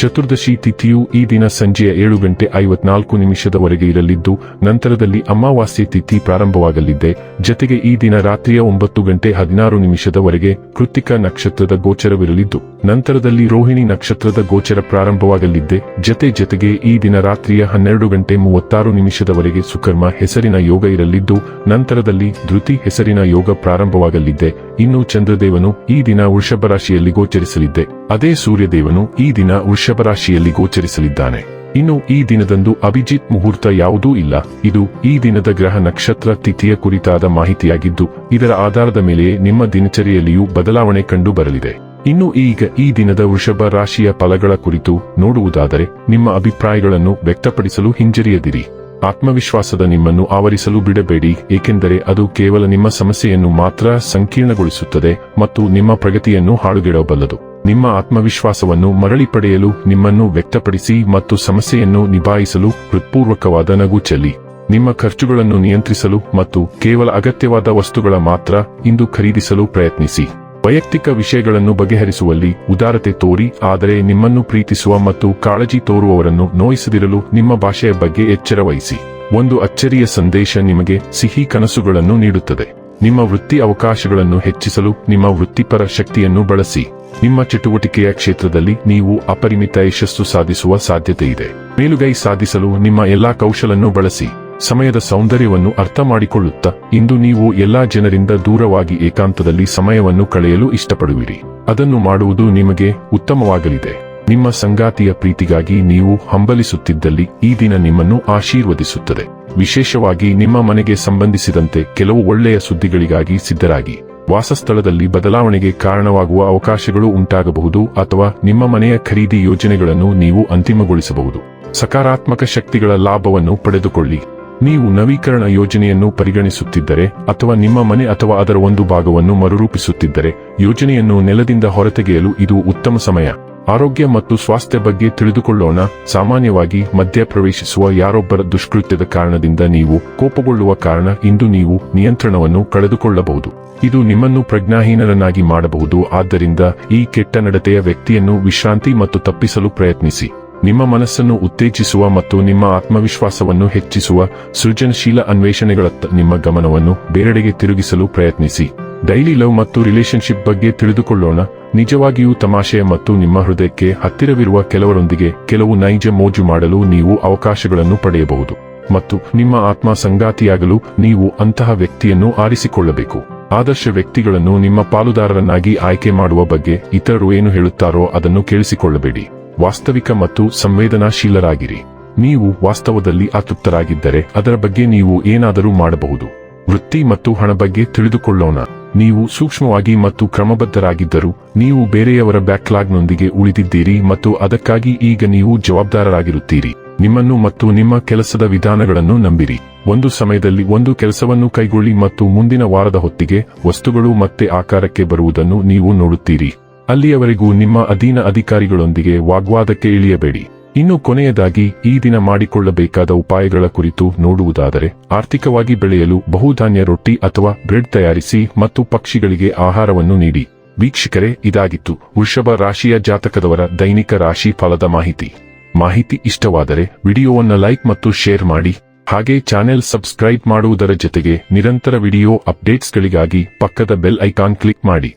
ಚತುರ್ದಶಿ ತಿಥಿಯು ಈ ದಿನ ಸಂಜೆಯ ಏಳು ಗಂಟೆ ಐವತ್ನಾಲ್ಕು ನಿಮಿಷದವರೆಗೆ ಇರಲಿದ್ದು, ನಂತರದಲ್ಲಿ ಅಮಾವಾಸ್ಯೆ ತಿಥಿ ಪ್ರಾರಂಭವಾಗಲಿದೆ. ಜತೆಗೆ ಈ ದಿನ ರಾತ್ರಿಯ ಒಂಬತ್ತು ಗಂಟೆ ಹದಿನಾರು ನಿಮಿಷದವರೆಗೆ ಕೃತಿಕ ನಕ್ಷತ್ರದ ಗೋಚರವಿರಲಿದ್ದು, ನಂತರದಲ್ಲಿ ರೋಹಿಣಿ ನಕ್ಷತ್ರದ ಗೋಚರ ಪ್ರಾರಂಭವಾಗಲಿದ್ದೆ ಜತೆ ಜತೆಗೆ ಈ ದಿನ ರಾತ್ರಿಯ ಹನ್ನೆರಡು ಗಂಟೆ ಮೂವತ್ತಾರು ನಿಮಿಷದವರೆಗೆ ಸುಕರ್ಮ ಹೆಸರಿನ ಯೋಗ ಇರಲಿದ್ದು, ನಂತರದಲ್ಲಿ ಧೃತಿ ಹೆಸರಿನ ಯೋಗ ಪ್ರಾರಂಭವಾಗಲಿದ್ದೆ ಇನ್ನು ಚಂದ್ರದೇವನು ಈ ದಿನ ವೃಷಭ ರಾಶಿಯಲ್ಲಿ ಗೋಚರಿಸಲಿದ್ದೆ. ಅದೇ ಸೂರ್ಯದೇವನು ಈ ದಿನ ವೃಷಭ ರಾಶಿಯಲ್ಲಿ ಗೋಚರಿಸಲಿದ್ದಾನೆ. ಇನ್ನು ಈ ದಿನದಂದು ಅಭಿಜಿತ್ ಮುಹೂರ್ತ ಯಾವುದೂ ಇಲ್ಲ. ಇದು ಈ ದಿನದ ಗ್ರಹ ನಕ್ಷತ್ರ ತಿಥಿಯ ಕುರಿತಾದ ಮಾಹಿತಿಯಾಗಿದ್ದು, ಇದರ ಆಧಾರದ ಮೇಲೆಯೇ ನಿಮ್ಮ ದಿನಚರಿಯಲ್ಲಿಯೂ ಬದಲಾವಣೆ ಕಂಡು ಬರಲಿದೆ ಇನ್ನು ಈಗ ಈ ದಿನದ ವೃಷಭ ರಾಶಿಯ ಫಲಗಳ ಕುರಿತು ನೋಡುವುದಾದರೆ, ನಿಮ್ಮ ಅಭಿಪ್ರಾಯಗಳನ್ನು ವ್ಯಕ್ತಪಡಿಸಲು ಹಿಂಜರಿಯದಿರಿ. ಆತ್ಮವಿಶ್ವಾಸದ ನಿಮ್ಮನ್ನು ಆವರಿಸಲು ಬಿಡಬೇಡಿ, ಏಕೆಂದರೆ ಅದು ಕೇವಲ ನಿಮ್ಮ ಸಮಸ್ಯೆಯನ್ನು ಮಾತ್ರ ಸಂಕೀರ್ಣಗೊಳಿಸುತ್ತದೆ ಮತ್ತು ನಿಮ್ಮ ಪ್ರಗತಿಯನ್ನು ಹಾಳುಗೆಡಬಲ್ಲದು ನಿಮ್ಮ ಆತ್ಮವಿಶ್ವಾಸವನ್ನು ಮರಳಿ ಪಡೆಯಲು ನಿಮ್ಮನ್ನು ವ್ಯಕ್ತಪಡಿಸಿ ಮತ್ತು ಸಮಸ್ಯೆಯನ್ನು ನಿಭಾಯಿಸಲು ಹೃತ್ಪೂರ್ವಕವಾದ ನಗು ಚೆಲ್ಲಿ. ನಿಮ್ಮ ಖರ್ಚುಗಳನ್ನು ನಿಯಂತ್ರಿಸಲು ಮತ್ತು ಕೇವಲ ಅಗತ್ಯವಾದ ವಸ್ತುಗಳ ಮಾತ್ರ ಇಂದು ಖರೀದಿಸಲು ಪ್ರಯತ್ನಿಸಿ. ವೈಯಕ್ತಿಕ ವಿಷಯಗಳನ್ನು ಬಗೆಹರಿಸುವಲ್ಲಿ ಉದಾರತೆ ತೋರಿ, ಆದರೆ ನಿಮ್ಮನ್ನು ಪ್ರೀತಿಸುವ ಮತ್ತು ಕಾಳಜಿ ತೋರುವವರನ್ನು ನೋಯಿಸದಿರಲು ನಿಮ್ಮ ಭಾಷೆಯ ಬಗ್ಗೆ ಎಚ್ಚರ ವಹಿಸಿ. ಒಂದು ಅಚ್ಚರಿಯ ಸಂದೇಶ ನಿಮಗೆ ಸಿಹಿ ಕನಸುಗಳನ್ನು ನೀಡುತ್ತದೆ. ನಿಮ್ಮ ವೃತ್ತಿ ಅವಕಾಶಗಳನ್ನು ಹೆಚ್ಚಿಸಲು ನಿಮ್ಮ ವೃತ್ತಿಪರ ಶಕ್ತಿಯನ್ನು ಬಳಸಿ. ನಿಮ್ಮ ಚಟುವಟಿಕೆಯ ಕ್ಷೇತ್ರದಲ್ಲಿ ನೀವು ಅಪರಿಮಿತ ಯಶಸ್ಸು ಸಾಧಿಸುವ ಸಾಧ್ಯತೆ ಇದೆ ಮೇಲುಗೈ ಸಾಧಿಸಲು ನಿಮ್ಮ ಎಲ್ಲಾ ಕೌಶಲನ್ನು ಬಳಸಿ. ಸಮಯದ ಸೌಂದರ್ಯವನ್ನು ಅರ್ಥ ಮಾಡಿಕೊಳ್ಳುತ್ತಾ, ಇಂದು ನೀವು ಎಲ್ಲಾ ಜನರಿಂದ ದೂರವಾಗಿ ಏಕಾಂತದಲ್ಲಿ ಸಮಯವನ್ನು ಕಳೆಯಲು ಇಷ್ಟಪಡುವಿರಿ. ಅದನ್ನು ಮಾಡುವುದು ನಿಮಗೆ ಉತ್ತಮವಾಗಲಿದೆ. ನಿಮ್ಮ ಸಂಗಾತಿಯ ಪ್ರೀತಿಗಾಗಿ ನೀವು ಹಂಬಲಿಸುತ್ತಿದ್ದಲ್ಲಿ ಈ ದಿನ ನಿಮ್ಮನ್ನು ಆಶೀರ್ವದಿಸುತ್ತದೆ. ವಿಶೇಷವಾಗಿ ನಿಮ್ಮ ಮನೆಗೆ ಸಂಬಂಧಿಸಿದಂತೆ ಕೆಲವು ಒಳ್ಳೆಯ ಸುದ್ದಿಗಳಿಗಾಗಿ ಸಿದ್ಧರಾಗಿ. ವಾಸಸ್ಥಳದಲ್ಲಿ ಬದಲಾವಣೆಗೆ ಕಾರಣವಾಗುವ ಅವಕಾಶಗಳು ಉಂಟಾಗಬಹುದು ಅಥವಾ ನಿಮ್ಮ ಮನೆಯ ಖರೀದಿ ಯೋಜನೆಗಳನ್ನು ನೀವು ಅಂತಿಮಗೊಳಿಸಬಹುದು. ಸಕಾರಾತ್ಮಕ ಶಕ್ತಿಗಳ ಲಾಭವನ್ನು ಪಡೆದುಕೊಳ್ಳಿ. ನೀವು ನವೀಕರಣ ಯೋಜನೆಯನ್ನು ಪರಿಗಣಿಸುತ್ತಿದ್ದರೆ ಅಥವಾ ನಿಮ್ಮ ಮನೆ ಅಥವಾ ಅದರ ಒಂದು ಭಾಗವನ್ನು ಮರುರೂಪಿಸುತ್ತಿದ್ದರೆ ಯೋಜನೆಯನ್ನು ನೆಲದಿಂದ ಹೊರತೆಗೆಯಲು ಇದು ಉತ್ತಮ ಸಮಯ. ಆರೋಗ್ಯ ಮತ್ತು ಸ್ವಾಸ್ಥ್ಯ ಬಗ್ಗೆ ತಿಳಿದುಕೊಳ್ಳೋಣ. ಸಾಮಾನ್ಯವಾಗಿ ಮಧ್ಯಪ್ರವೇಶಿಸುವ ಯಾರೊಬ್ಬರ ದುಷ್ಕೃತ್ಯದ ಕಾರಣದಿಂದ ನೀವು ಕೋಪಗೊಳ್ಳುವ ಕಾರಣ ಇಂದು ನೀವು ನಿಯಂತ್ರಣವನ್ನು ಕಳೆದುಕೊಳ್ಳಬಹುದು. ಇದು ನಿಮ್ಮನ್ನು ಪ್ರಜ್ಞಾಹೀನರನ್ನಾಗಿ ಮಾಡಬಹುದು. ಆದ್ದರಿಂದ ಈ ಕೆಟ್ಟ ನಡತೆಯ ವ್ಯಕ್ತಿಯನ್ನು ವಿಶ್ರಾಂತಿ ಮತ್ತು ತಪ್ಪಿಸಲು ಪ್ರಯತ್ನಿಸಿ. ನಿಮ್ಮ ಮನಸ್ಸನ್ನು ಉತ್ತೇಜಿಸುವ ಮತ್ತು ನಿಮ್ಮ ಆತ್ಮವಿಶ್ವಾಸವನ್ನು ಹೆಚ್ಚಿಸುವ ಸೃಜನಶೀಲ ಅನ್ವೇಷಣೆಗಳತ್ತ ನಿಮ್ಮ ಗಮನವನ್ನು ಬೇರೆಡೆಗೆ ತಿರುಗಿಸಲು ಪ್ರಯತ್ನಿಸಿ. ಡೈಲಿ ಲವ್ ಮತ್ತು ರಿಲೇಶನ್ಶಿಪ್ ಬಗ್ಗೆ ತಿಳಿದುಕೊಳ್ಳೋಣ. ನಿಜವಾಗಿಯೂ ತಮಾಷೆ ಮತ್ತು ನಿಮ್ಮ ಹೃದಯಕ್ಕೆ ಹತ್ತಿರವಿರುವ ಕೆಲವರೊಂದಿಗೆ ಕೆಲವು ನೈಜ ಮೋಜು ಮಾಡಲು ನೀವು ಅವಕಾಶಗಳನ್ನು ಪಡೆಯಬಹುದು. ಮತ್ತು ನಿಮ್ಮ ಆತ್ಮ ಸಂಗಾತಿಯಾಗಲು ನೀವು ಅಂತಹ ವ್ಯಕ್ತಿಯನ್ನು ಆರಿಸಿಕೊಳ್ಳಬೇಕು. ಆದರ್ಶ ವ್ಯಕ್ತಿಗಳನ್ನು ನಿಮ್ಮ ಪಾಲುದಾರರನ್ನಾಗಿ ಆಯ್ಕೆ ಮಾಡುವ ಬಗ್ಗೆ ಇತರರು ಏನು ಹೇಳುತ್ತಾರೋ ಅದನ್ನು ಕೇಳಿಸಿಕೊಳ್ಳಬೇಡಿ. ವಾಸ್ತವಿಕ ಮತ್ತು ಸಂವೇದನಾಶೀಲರಾಗಿರಿ. ನೀವು ವಾಸ್ತವದಲ್ಲಿ ಅತೃಪ್ತರಾಗಿದ್ದರೆ ಅದರ ಬಗ್ಗೆ ನೀವು ಏನಾದರೂ ಮಾಡಬಹುದು. ವೃತ್ತಿ ಮತ್ತು ಹಣ ಬಗ್ಗೆ ತಿಳಿದುಕೊಳ್ಳೋಣ. ನೀವು ಸೂಕ್ಷ್ಮವಾಗಿ ಮತ್ತು ಕ್ರಮಬದ್ಧರಾಗಿದ್ದರೂ ನೀವು ಬೇರೆಯವರ ಬ್ಯಾಕ್ಲಾಗ್ನೊಂದಿಗೆ ಉಳಿದಿದ್ದೀರಿ ಮತ್ತು ಅದಕ್ಕಾಗಿ ಈಗ ನೀವು ಜವಾಬ್ದಾರರಾಗಿರುತ್ತೀರಿ. ನಿಮ್ಮನ್ನು ಮತ್ತು ನಿಮ್ಮ ಕೆಲಸದ ವಿಧಾನಗಳನ್ನು ನಂಬಿರಿ. ಒಂದು ಸಮಯದಲ್ಲಿ ಒಂದು ಕೆಲಸವನ್ನು ಕೈಗೊಳ್ಳಿ ಮತ್ತು ಮುಂದಿನ ವಾರದ ಹೊತ್ತಿಗೆ ವಸ್ತುಗಳು ಮತ್ತೆ ಆಕಾರಕ್ಕೆ ಬರುವುದನ್ನು ನೀವು ನೋಡುತ್ತೀರಿ. ಅಲ್ಲಿಯವರೆಗೂ ನಿಮ್ಮ ಅಧೀನ ಅಧಿಕಾರಿಗಳೊಂದಿಗೆ ವಾಗ್ವಾದಕ್ಕೆ ಇಳಿಯಬೇಡಿ. ಇನ್ನು ಕೊನೆಯದಾಗಿ, ಈ ದಿನ ಮಾಡಿಕೊಳ್ಳಬೇಕಾದ ಉಪಾಯಗಳ ಕುರಿತು ನೋಡುವುದಾದರೆ, ಆರ್ಥಿಕವಾಗಿ ಬೆಳೆಯಲು ಬಹುಧಾನ್ಯ ರೊಟ್ಟಿ ಅಥವಾ ಬ್ರೆಡ್ ತಯಾರಿಸಿ ಮತ್ತು ಪಕ್ಷಿಗಳಿಗೆ ಆಹಾರವನ್ನು ನೀಡಿ. ವೀಕ್ಷಕರೇ, ಇದಾಗಿತ್ತು ವೃಷಭ ರಾಶಿಯ ಜಾತಕದವರ ದೈನಿಕ ರಾಶಿ ಫಲದ ಮಾಹಿತಿ. ಮಾಹಿತಿ ಇಷ್ಟವಾದರೆ, ವಿಡಿಯೋವನ್ನು ಲೈಕ್ ಮತ್ತು ಶೇರ್ ಮಾಡಿ. ಹಾಗೆ ಚಾನೆಲ್ ಸಬ್ಸ್ಕ್ರೈಬ್ ಮಾಡುವುದರ ಜೊತೆಗೆ ನಿರಂತರ ವಿಡಿಯೋ ಅಪ್ಡೇಟ್ಸ್ಗಳಿಗಾಗಿ ಪಕ್ಕದ ಬೆಲ್ ಐಕಾನ್ ಕ್ಲಿಕ್ ಮಾಡಿ.